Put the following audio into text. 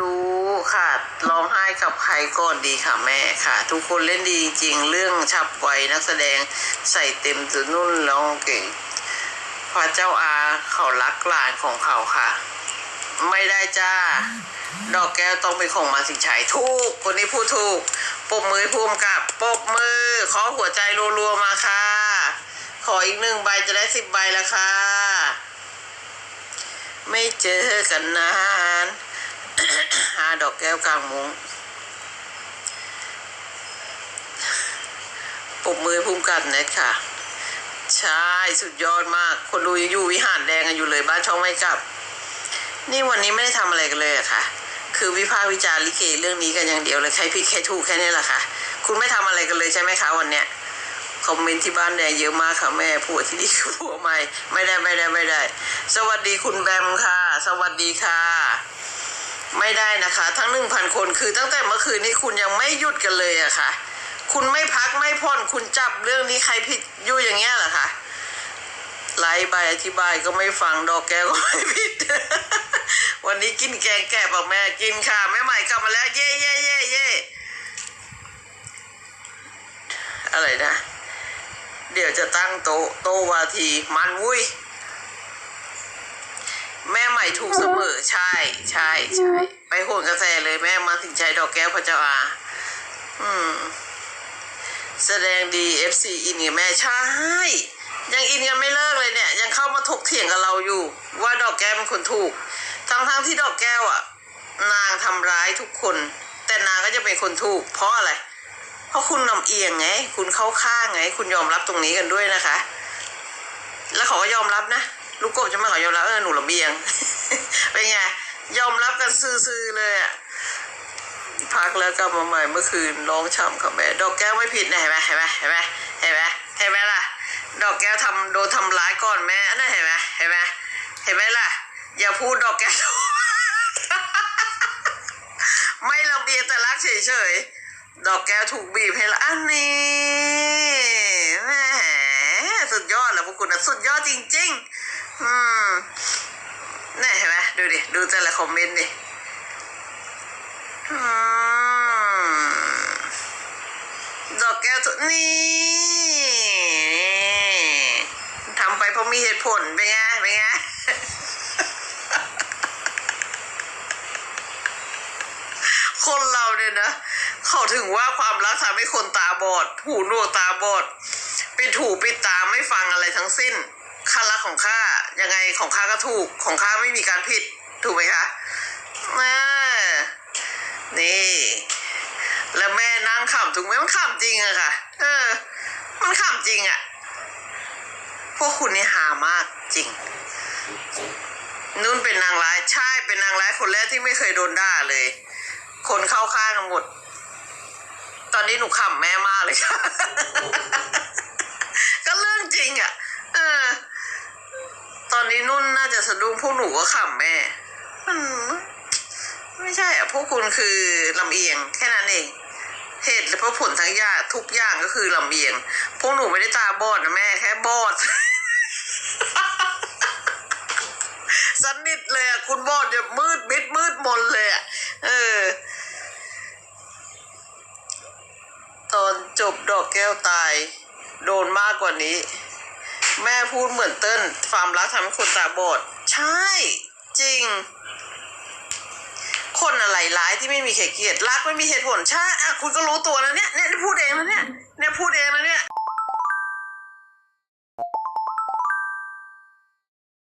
รู้ค่ะร้องไห้กับใครก่อนดีค่ะแม่ค่ะ ทุกคนเล่นดีจริงเรื่องฉับไวนักแสดงใส่เต็มสุดนุ่นร้องเก่งพระเจ้าอาเขารักหลานของเขาค่ะ ไม่ได้จ้า ดอกแก้วต้องเป็นของมาสิชัยถูกคนนี้พูดถูกปบมือให้ภูมิกับปบมือขอหัวใจรัวๆมาค่ะ ขออีกหนึ่งใบจะได้สิบใบแล้วค่ะ ไม่เจอกันนาน หาดอกแก้วกลางมุ้งปรบมือให้ภูมิกับเน็ตค่ะ ใช่ สุดยอดมาก คนดูยังอยู่วิหารแดงกันอยู่เลยบ้านช่องไม่กลับ นี่วันนี้ไม่ได้ทำอะไรกันเลยอะค่ะ คือวิพากษ์วิจารณ์ลิเกเรื่องนี้กันอย่างเดียวเลยใครผิดใครถูกแค่นี้แหละค่ะ คุณไม่ทำอะไรกันเลยใช่ไหมคะวันเนี้ยคอมเมนต์ที่บ้านแดงเยอะมากค่ะแม่ผัวที่นี่คือผัวใหม่ไม่ได้ไม่ได้ไม่ได้ สวัสดีคุณแบมค่ะ สวัสดีค่ะ ไม่ได้นะคะ ทั้งหนึ่งพันคนคือตั้งแต่เมื่อคืนนี้คุณยังไม่หยุดกันเลยอะค่ะ คุณไม่พักไม่ผ่นคุณจับเรื่องนี้ใครผิดอยู่อย่างเงี้ยเหรอคะไลฟ์ใบอธิบายก็ไม่ฟังดอกแก้วก็ไม่ผิด วันนี้กินแกงแกะปะแม่กินค่ะแม่ใหม่กลับมาแล้วเย่เย่เย่เย่อะไรนะ เดี๋ยวจะตั้งโต๊ะโต๊ะวาทีมันวุ้ย แม่ใหม่ถูกเสมอใช่ใช่ใช่ไปโหนกระแสเลยแม่มาถึงใจดอกแก้วพระเจ้าอาอืม แสดงดี FC อินกับแม่ใช่ยังอินกันไม่เลิกเลยเนี่ย ยังเข้ามาถกเถียงกับเราอยู่ ว่าดอกแก้วเป็นคนถูก ทั้งทั้งๆที่ดอกแก้วอะ นางทำร้ายทุกคน แต่นางก็จะเป็นคนถูก เพราะอะไร เพราะคุณนำเอียงไง คุณเข้าข้างไง คุณยอมรับตรงนี้กันด้วยนะคะ แล้วเขาก็ยอมรับนะ ลูกกบจะไม่ขอยอมรับเออหนูลำเอียง เป็นไง ยอมรับกันซื่อๆเลยอะพักแล้วกลับมาใหม่เมื่อคืนร้องช่ำค่ะแม่ดอกแก้วไม่ผิดนะเห็นไหมเห็นไหมเห็นไหมเห็นไหมเห็นไหมล่ะ ดอกแก้วทำโดนทำร้ายก่อนแม่นั่นเห็นไหมเห็นไหมเห็นไหมล่ะ อย่าพูดดอกแก้วไม่ลำเอียงแต่รักเฉยๆดอกแก้วถูกบีบให้ละอันนี้แหมสุดยอดแล้วพวกคุณนะสุดยอดจริง ๆ อืมนี่เห็นไหมดูดิ ดูแต่ละคอมเมนต์ดิอืมดอกแก้วสุดนี่ทำไปเพราะมีเหตุผล เป็นไง เป็นไงคนเราเนี่ยนะ เขาถึงว่าความรักทำให้คนตาบอด หูหนวกตาบอด ปิดหูปิดตาไม่ฟังอะไรทั้งสิ้นข้ารักของข้า ยังไงของข้าก็ถูกของข้าไม่มีการผิดถูกไหมคะแม่นี่ แล้วแม่นั่งขำถูกไหมมันขำจริงอะค่ะ เออ มันขำจริงอะพวกคุณนี่หามากจริง นุ่นเป็นนางร้ายใช่เป็นนางร้ายคนแรกที่ไม่เคยโดนด่าเลย คนเข้าข้างกันหมด ตอนนี้หนูขำแม่มากเลยค่ะ ก็เรื่องจริงอะ เออ อนนี้นุ่นน่าจะสะดุ้งพวกหนูก็ขำแม่มันไม่ใช่อะพวกคุณคือลำเอียงแค่นั้นเองเหตุและผลทั้งอย่างทุกอย่างก็คือลำเอียง พวกหนูไม่ได้ตาบอดนะแม่แค่บอดสนิทเลยอะคุณบอดจะมืดมิดมืดมนเลยอะเออ ตอนจบดอกแก้วตาย โดนมากกว่านี้ แม่พูดเหมือนเติ้ลความรักทำให้คนตาบอด ใช่ จริง คนอะไรร้ายที่ไม่มีเขตเกียรติรักไม่มีเหตุผลใช่อะคุณก็รู้ตัวแล้วเนี่ยเนี่ยพูดเองแล้วเนี่ยเนี่ยพูดเองแล้วเนี่ย